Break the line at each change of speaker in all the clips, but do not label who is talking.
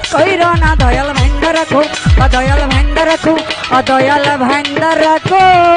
জেদ কইর না দয়াল ভাঙ্গা রাখো অদয়াল ভাঙ্গা রাখো অদয়াল ভাঙ্গা রাখো।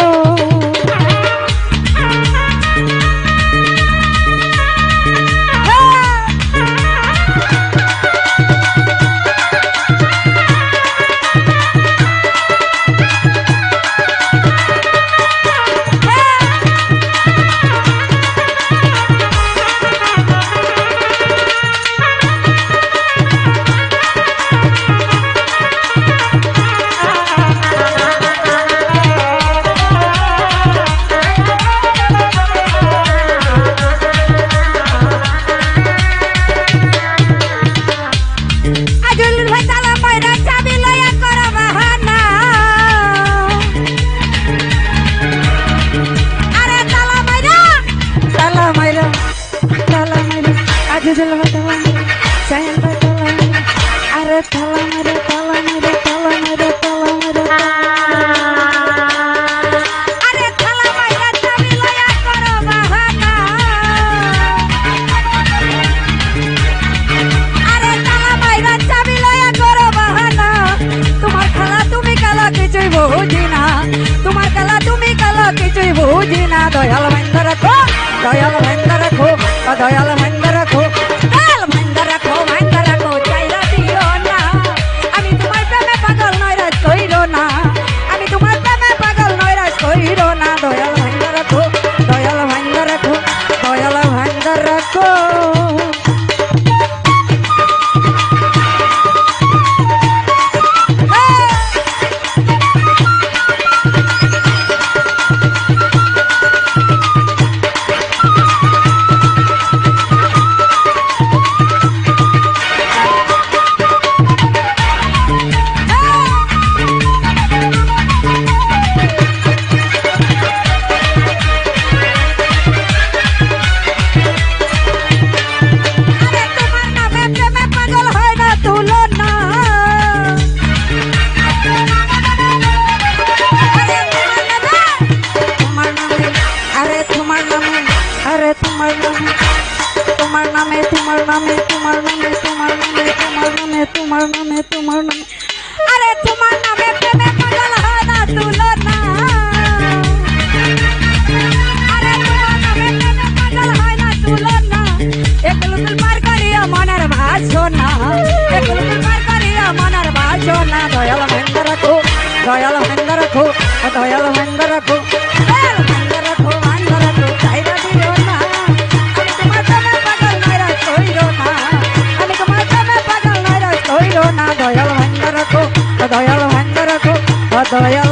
Hasta.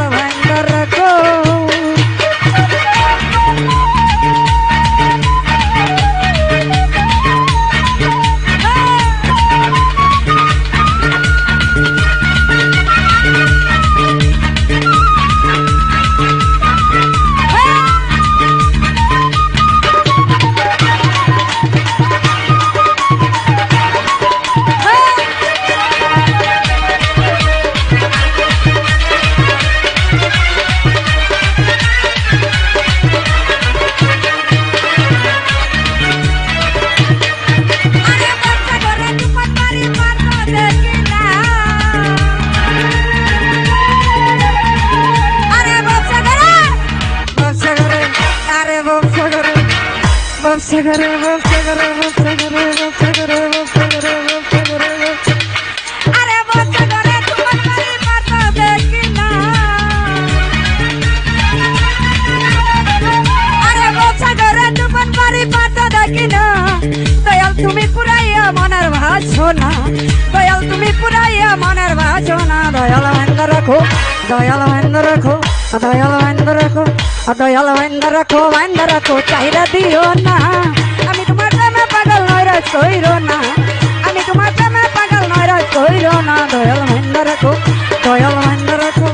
দয়াল তুমি রাখো। দয়াল ভাঙ্গ রাখো। দয়াল ভাঙ্গ দয়াল বাইন্দা রাখো বাইন্দা রাখো, চাহিদা দিও না। আমি তোমার প্রেমে পাগল নয় রাত কইর না। আমি তোমার প্রেমে পাগল নয় রাত কইর না। দয়াল বাইন্দা রাখো, দয়াল বাইন্দা রাখো,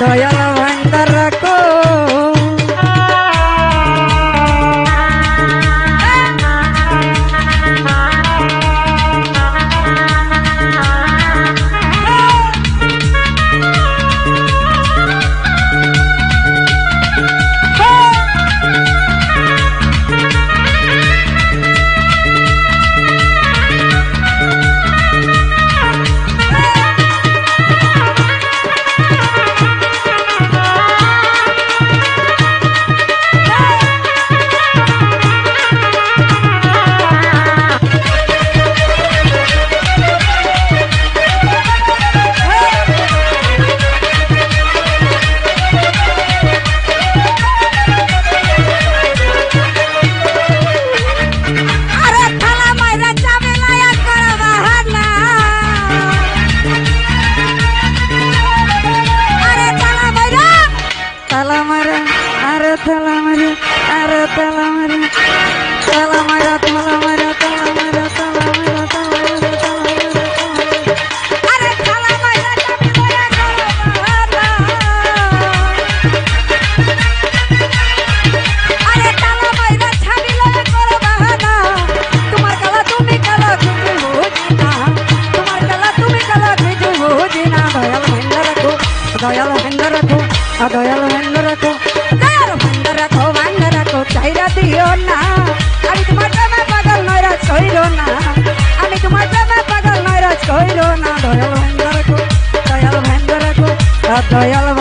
দয়াল বাইন্দা রাখো। দয়াল ভেঙ্গে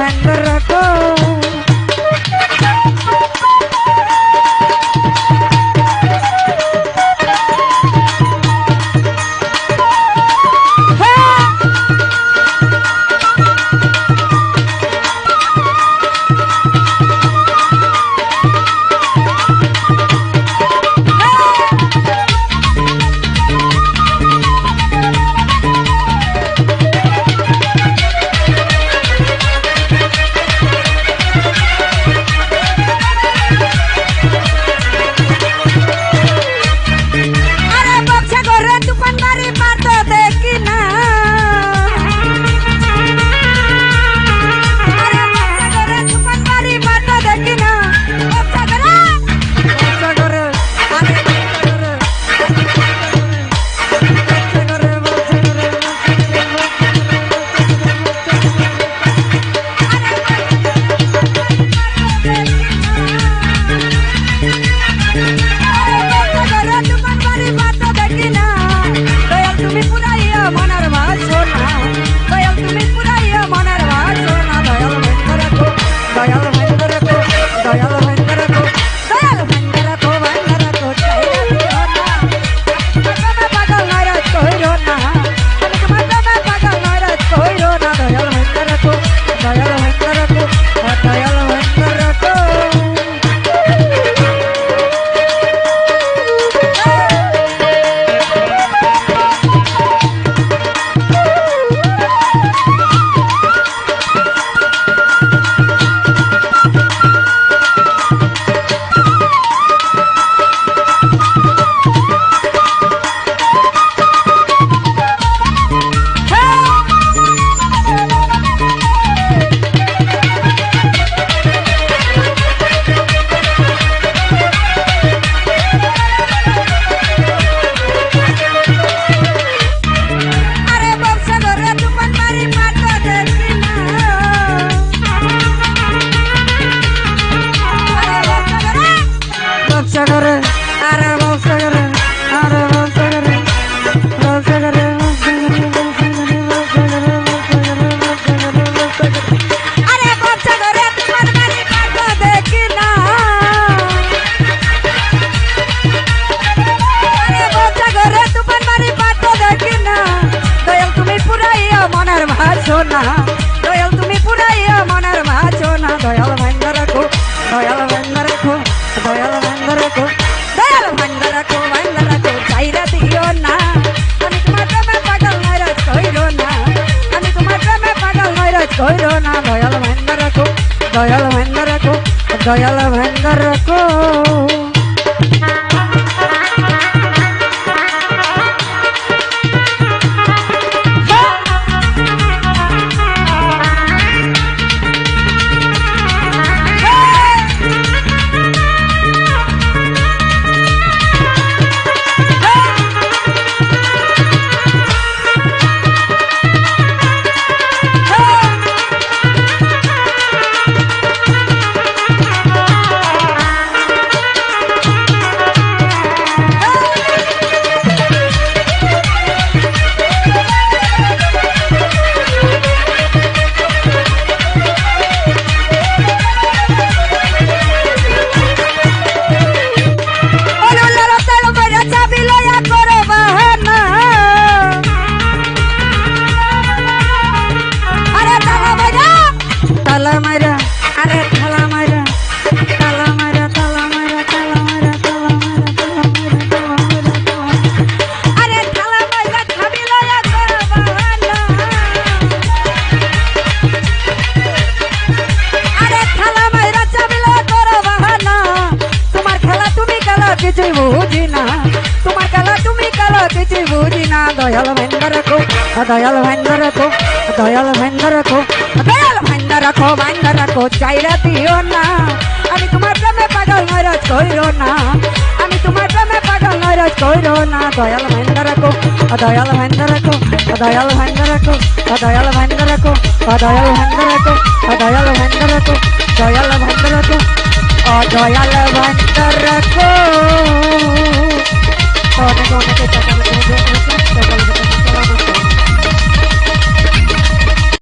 রাখো, দয়াল ভাঙ্গ রাখো, দয়াল ভাঙ্গ রাখো, দয়াল ভাঙ্গ রাখো ভাঙ্গ রাখো চাইরা দিও না। আমি তোমার প্রেমে পাগল নৈরাজ কইরো না। আমি তোমার প্রেমে পাগল নৈরাজ কইরো দয়াল ভাঙ্গ রাখো, দয়াল ভাঙ্গ রাখো, দয়াল ভাঙ্গ রাখো। বুঝি না দয়াল ভেঙ্গ রাখো দয়াল ভেঙ্গ রাখো দয়াল ভেঙ্গ রাখো দয়াল ভেঙ্গ রাখো ভেঙ্গ রাখো চাইরা দিও না আমি তোমার প্রেমে পাগল নৈরাজ কইরো না আমি তোমার প্রেমে পাগল নৈরাজ কইরো না দয়াল ভেঙ্গ রাখো দয়াল ভেঙ্গ রাখো দয়াল ভেঙ্গ রাখো দয়াল ভেঙ্গ রাখো দয়াল ভেঙ্গ রাখো দয়াল ভেঙ্গ রাখো দয়াল ভেঙ্গ রাখো ও দয়াল ভান্ডার রাখো অনেক অনেক টাকা Hasta